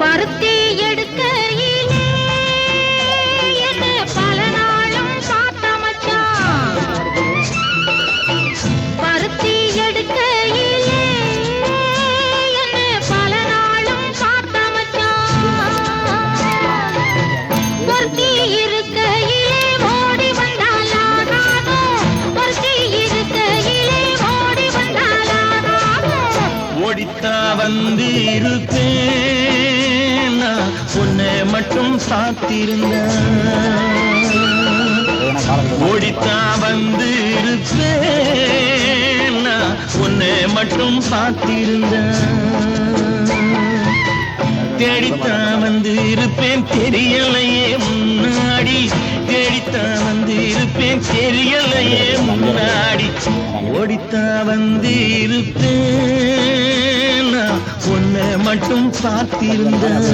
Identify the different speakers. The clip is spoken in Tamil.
Speaker 1: பருத்தி எடுக்க என்ன பல நாளும் பார்த்த பருத்தி பல நாளும் இருக்கையிலே ஓடி இருக்கையிலே ஓடி
Speaker 2: ஓடித்தா மட்டும் சாத்திருந்த. ஓடித்தா வந்து இருப்பேன் உன்னை மட்டும் சாத்திருந்த. தேடித்தான் வந்து இருப்பேன் தெரியலையே முன்னாடி. தேடித்தான் வந்து இருப்பேன் தெரியலையே முன்னாடி. ஓடித்தான் வந்து இருப்பேன் நான் உன்னை மட்டும் பார்த்திருந்தேன்